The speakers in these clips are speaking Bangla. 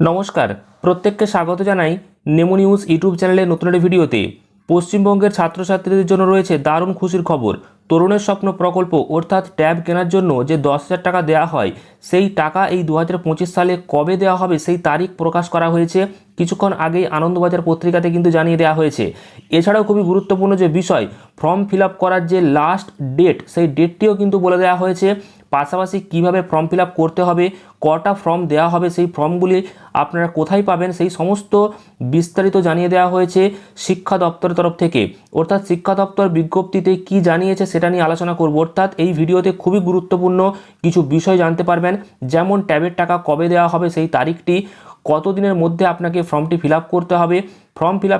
নমস্কার, প্রত্যেককে স্বাগত জানাই নেমো নিউজ ইউটিউব চ্যানেলের নতুন একটি ভিডিওতে। পশ্চিমবঙ্গের ছাত্রছাত্রীদের জন্য রয়েছে দারুণ খুশির খবর। তরুণের স্বপ্ন প্রকল্প অর্থাৎ ট্যাব কেনার জন্য যে দশ হাজার টাকা দেওয়া হয়, সেই টাকা এই দু হাজার পঁচিশ সালে কবে দেওয়া হবে সেই তারিখ প্রকাশ করা হয়েছে। কিছুক্ষণ আগেই আনন্দবাজার পত্রিকাতে কিন্তু জানিয়ে দেওয়া হয়েছে। এছাড়াও খুবই গুরুত্বপূর্ণ যে বিষয়, ফর্ম ফিল করার যে লাস্ট ডেট সেই ডেটটিও কিন্তু বলে দেওয়া হয়েছে। পাশাপাশি কীভাবে ফর্ম ফিল করতে হবে, কটা ফর্ম দেওয়া হবে, সেই ফর্মগুলি আপনারা কোথায় পাবেন, সেই সমস্ত বিস্তারিত জানিয়ে দেওয়া হয়েছে শিক্ষা দপ্তরের তরফ থেকে। অর্থাৎ শিক্ষা দপ্তর বিজ্ঞপ্তিতে কি জানিয়েছে সেটা নিয়ে আলোচনা করব। অর্থাৎ এই ভিডিওতে খুবই গুরুত্বপূর্ণ কিছু বিষয় জানতে পারবেন, যেমন ট্যাবের টাকা কবে দেওয়া হবে, সেই তারিখটি কতদিনের মধ্যে আপনাকে ফর্মটি ফিল করতে হবে? ফর্ম ফিল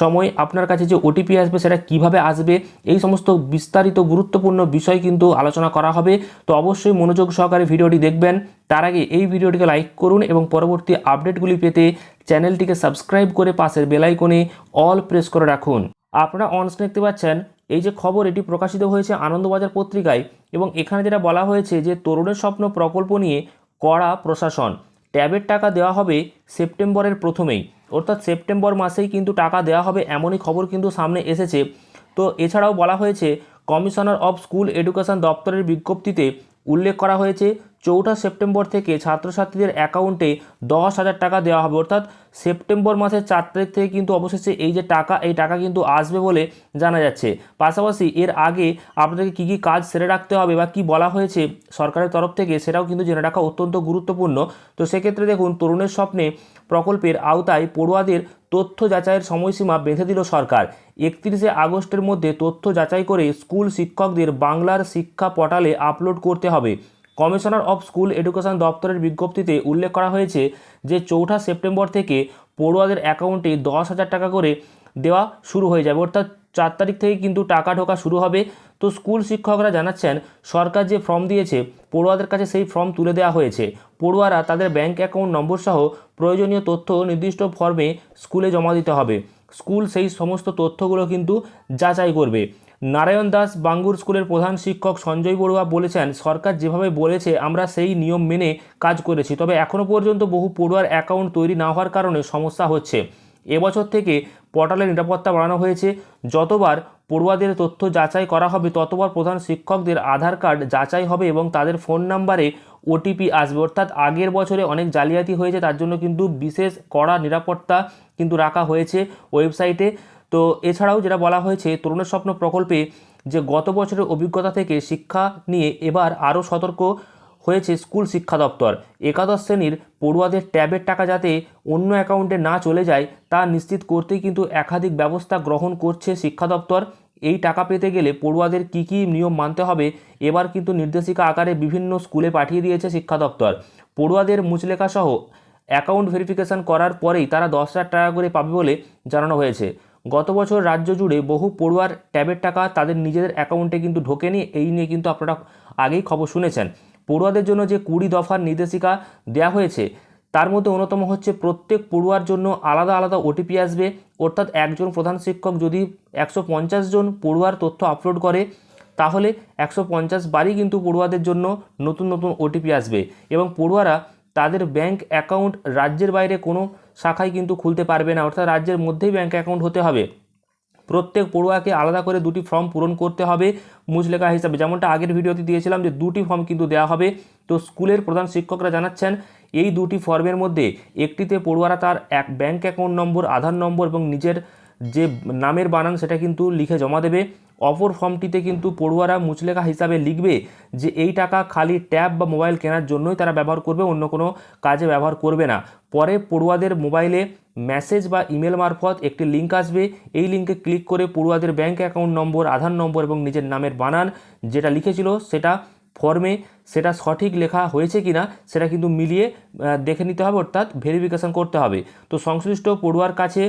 সময় আপনার কাছে যে ওটিপি আসবে, সেটা কীভাবে আসবে? এই সমস্ত বিস্তারিত গুরুত্বপূর্ণ বিষয় কিন্তু আলোচনা করা হবে। তো অবশ্যই মনোযোগ সহকারে ভিডিওটি দেখবেন। তার আগে এই ভিডিওটিকে লাইক করুন এবং পরবর্তী আপডেটগুলি পেতে চ্যানেলটিকে সাবস্ক্রাইব করে পাশের বেলাইকনে অল প্রেস করে রাখুন। আপনারা অনস দেখতে পাচ্ছেন, এই যে খবর, এটি প্রকাশিত হয়েছে আনন্দবাজার পত্রিকায় এবং এখানে যেটা বলা হয়েছে যে, তরুণের স্বপ্ন প্রকল্প নিয়ে কড়া প্রশাসন। ট্যাবের টাকা দেওয়া হবে সেপ্টেম্বরের প্রথমেই। অর্থাৎ সেপ্টেম্বর মাসেই কিন্তু টাকা দেওয়া হবে এমনই খবর কিন্তু সামনে এসেছে। তো এছাড়াও বলা হয়েছে, কমিশনার অফ স্কুল এডুকেশন দপ্তরের বিজ্ঞপ্তিতে উল্লেখ করা হয়েছে চৌঠা সেপ্টেম্বর থেকে ছাত্রছাত্রীদের অ্যাকাউন্টে দশ হাজার টাকা দেওয়া হবে। অর্থাৎ সেপ্টেম্বর মাসের চার তারিখ থেকে কিন্তু অবশেষে এই যে টাকা, এই টাকা কিন্তু আসবে বলে জানা যাচ্ছে। পাশাপাশি এর আগে আপনাদেরকে কী কী কাজ সেরে রাখতে হবে বা কি বলা হয়েছে সরকারের তরফ থেকে সেটাও কিন্তু জেনে রাখা অত্যন্ত গুরুত্বপূর্ণ। তো সেক্ষেত্রে দেখুন, তরুণের স্বপ্নে প্রকল্পের আওতায় পড়ুয়াদের তথ্য যাচাইয়ের সময়সীমা বেঁধে দিল সরকার। একত্রিশে আগস্টের মধ্যে তথ্য যাচাই করে স্কুল শিক্ষকদের বাংলার শিক্ষা পোর্টালে আপলোড করতে হবে। কমিশনার অফ স্কুল এডুকেশন দপ্তরের বিজ্ঞপ্তিতে উল্লেখ করা হয়েছে যে চৌঠা সেপ্টেম্বর থেকে পড়ুয়াদের অ্যাকাউন্টে দশ হাজার টাকা করে দেওয়া শুরু হয়ে যাবে। অর্থাৎ চার তারিখ থেকে কিন্তু টাকা ঢোকা শুরু হবে। তো স্কুল শিক্ষকরা জানাচ্ছেন, সরকার যে ফর্ম দিয়েছে, পড়ুয়াদের কাছে সেই ফর্ম তুলে দেওয়া হয়েছে। পড়ুয়ারা তাদের ব্যাংক অ্যাকাউন্ট নম্বর সহ প্রয়োজনীয় তথ্য নির্দিষ্ট ফর্মে স্কুলে জমা দিতে হবে। স্কুল সেই সমস্ত তথ্যগুলো কিন্তু যাচাই করবে। নারায়ণ দাস বাঙ্গুর স্কুলের প্রধান শিক্ষক সঞ্জয় বড়ুয়া বলেছেন, সরকার যেভাবে বলেছে, আমরা সেই নিয়ম মেনে কাজ করেছি। তবে এখনও পর্যন্ত বহু পড়ুয়ার অ্যাকাউন্ট তৈরি না হওয়ার কারণে সমস্যা হচ্ছে। এবছর থেকে পোর্টালের নিরাপত্তা বাড়ানো হয়েছে। যতবার পড়ুয়াদের তথ্য যাচাই করা হবে, ততবার প্রধান শিক্ষকদের আধার কার্ড যাচাই হবে এবং তাদের ফোন নাম্বারে ওটিপি আসবে। অর্থাৎ আগের বছরে অনেক জালিয়াতি হয়েছে, তার জন্য কিন্তু বিশেষ কড়া নিরাপত্তা কিন্তু রাখা হয়েছে ওয়েবসাইটে। তো এছাড়াও যেটা বলা হয়েছে, তরুণের স্বপ্ন প্রকল্পে যে গত বছরের অভিজ্ঞতা থেকে শিক্ষা নিয়ে এবার আরও সতর্ক হয়েছে স্কুল শিক্ষা দপ্তর। একাদশ শ্রেণির পড়ুয়াদের ট্যাবের টাকা যাতে অন্য অ্যাকাউন্টে না চলে যায়, তা নিশ্চিত করতেই কিন্তু একাধিক ব্যবস্থা গ্রহণ করছে শিক্ষা দপ্তর। এই টাকা পেতে গেলে পড়ুয়াদের কী কী নিয়ম মানতে হবে, এবার কিন্তু নির্দেশিকা আকারে বিভিন্ন স্কুলে পাঠিয়ে দিয়েছে শিক্ষা দপ্তর। পড়ুয়াদের মুচলেখা সহ অ্যাকাউন্ট ভেরিফিকেশন করার পরেই তারা দশ হাজার টাকা করে পাবে বলে জানানো হয়েছে। গত বছর রাজ্য জুড়ে বহু পড়ুয়ার ট্যাবের টাকা তাদের নিজেদের অ্যাকাউন্টে কিন্তু ঢোকেনি, এই নিয়ে কিন্তু আপনারা আগেই খবর শুনেছেন। পড়ুয়াদের জন্য যে কুড়ি দফার নির্দেশিকা দেওয়া হয়েছে, তার মধ্যে অন্যতম হচ্ছে প্রত্যেক পড়ুয়ার জন্য আলাদা আলাদা ওটিপি আসবে। অর্থাৎ একজন প্রধান শিক্ষক যদি একশো পঞ্চাশ জন পড়ুয়ার তথ্য আপলোড করে, তাহলে একশো পঞ্চাশ বারই কিন্তু পড়ুয়াদের জন্য নতুন নতুন ওটিপি আসবে। এবং পড়ুয়ারা তাদের ব্যাংক অ্যাকাউন্ট রাজ্যের বাইরে কোনো শাখায় কিন্তু খুলতে পারবে না, অর্থাৎ রাজ্যের মধ্যেই ব্যাঙ্ক অ্যাকাউন্ট হতে হবে। প্রত্যেক পড়ুয়াকে আলাদা করে দুটি ফর্ম পূরণ করতে হবে মুচলেখা হিসাবে। যেমনটা আগের ভিডিওতে দিয়েছিলাম যে দুটি ফর্ম কিন্তু দেওয়া হবে। তো স্কুলের প্রধান শিক্ষকরা জানাচ্ছেন, এই দুটি ফর্মের মধ্যে একটিতে পড়ুয়ারা তার এক ব্যাঙ্ক অ্যাকাউন্ট নম্বর আধার নম্বর এবং নিজের যে নামের বানান সেটা কিন্তু লিখে জমা দেবে। অপর ফর্মটিতে কিন্তু পড়ুয়ারা মুচলেখা হিসাবে লিখবে যে এই টাকা খালি ট্যাব বা মোবাইল কেনার জন্যই তারা ব্যবহার করবে, অন্য কোনো কাজে ব্যবহার করবে না। পরে পড়ুয়াদের মোবাইলে মেসেজ বা ইমেল মারফত একটি লিঙ্ক আসবে। এই লিঙ্কে ক্লিক করে পড়ুয়াদের ব্যাঙ্ক অ্যাকাউন্ট নম্বর, আধার নম্বর এবং নিজের নামের বানান। যেটা লিখেছিল সেটা ফর্মে সেটা সঠিক লেখা হয়েছে কি না সেটা কিন্তু মিলিয়ে দেখে নিতে হবে, অর্থাৎ ভেরিফিকেশন করতে হবে। তো সংশ্লিষ্ট পড়ুয়ার কাছে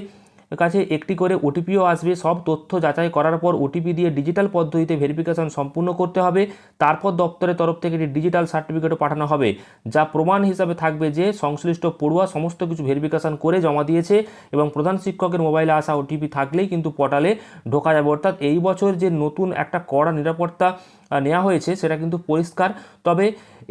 কাছে একটি করে ওটিপিও আসবে। সব তথ্য যাচাই করার পর ওটিপি দিয়ে ডিজিটাল পদ্ধতিতে ভেরিফিকেশন সম্পূর্ণ করতে হবে। তারপর দপ্তরের তরফ থেকে একটি ডিজিটাল সার্টিফিকেটও পাঠানো হবে, যা প্রমাণ হিসাবে থাকবে যে সংশ্লিষ্ট পড়ুয়া সমস্ত কিছু ভেরিফিকেশন করে জমা দিয়েছে এবং প্রধান শিক্ষকের মোবাইলে আসা ওটিপি থাকলেই কিন্তু পোর্টালে ঢোকা যাবে। অর্থাৎ এই বছর যে নতুন একটা কড়া নিরাপত্তা নেওয়া হয়েছে, সেটা কিন্তু পরিষ্কার। তবে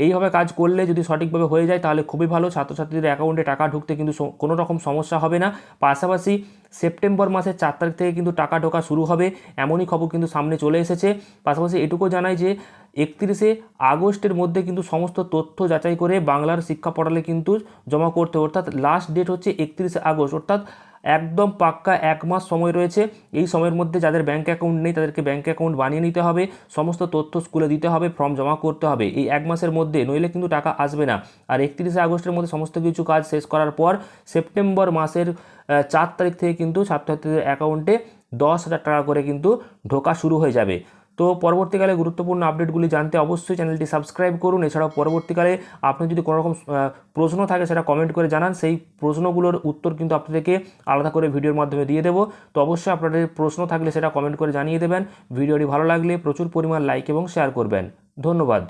এইভাবে কাজ করলে যদি সঠিকভাবে হয়ে যায়, তাহলে খুবই ভালো। ছাত্রছাত্রীদের অ্যাকাউন্টে টাকা ঢুকতে কিন্তু কোনো রকম সমস্যা হবে না। পাশাপাশি সেপ্টেম্বর মাসের চার তারিখ থেকে কিন্তু টাকা ঢোকা শুরু হবে, এমনই খবর কিন্তু সামনে চলে এসেছে। পাশাপাশি এটুকু জানাই যে, একত্রিশে আগস্টের মধ্যে কিন্তু সমস্ত তথ্য যাচাই করে বাংলার শিক্ষা পড়ালে কিন্তু জমা করতে। অর্থাৎ লাস্ট ডেট হচ্ছে একত্রিশে আগস্ট। অর্থাৎ একদম পাক্কা এক মাস সময় রয়েছে। এই সময়ের মধ্যে যাদের ব্যাঙ্ক অ্যাকাউন্ট নেই, তাদেরকে ব্যাঙ্ক অ্যাকাউন্ট বানিয়ে নিতে হবে। সমস্ত তথ্য স্কুলে দিতে হবে ফর্ম জমা করতে হবে। এই এক মাসের মধ্যে নইলে কিন্তু টাকা আসবে না। আর একত্রিশে আগস্টের মধ্যে সমস্ত কিছু কাজ শেষ করার পর সেপ্টেম্বর মাসের চার তারিখ থেকে কিন্তু ছাত্রছাত্রীদের অ্যাকাউন্টে দশ হাজার টাকা করে কিন্তু ঢোকা শুরু হয়ে যাবে। তো পরবর্তীকালে গুরুত্বপূর্ণ আপডেটগুলি জানতে অবশ্যই চ্যানেলটি সাবস্ক্রাইব করুন। এছাড়াও পরবর্তীকালে আপনি যদি কোনোরকম প্রশ্ন থাকে সেটা কমেন্ট করে জানান। সেই প্রশ্নগুলোর উত্তর কিন্তু আপনাদেরকে আলাদা করে ভিডিওর মাধ্যমে দিয়ে দেবো। তো অবশ্যই আপনাদের প্রশ্ন থাকলে সেটা কমেন্ট করে জানিয়ে দেবেন। ভিডিওটি ভালো লাগলে প্রচুর পরিমাণ লাইক এবং শেয়ার করবেন। ধন্যবাদ।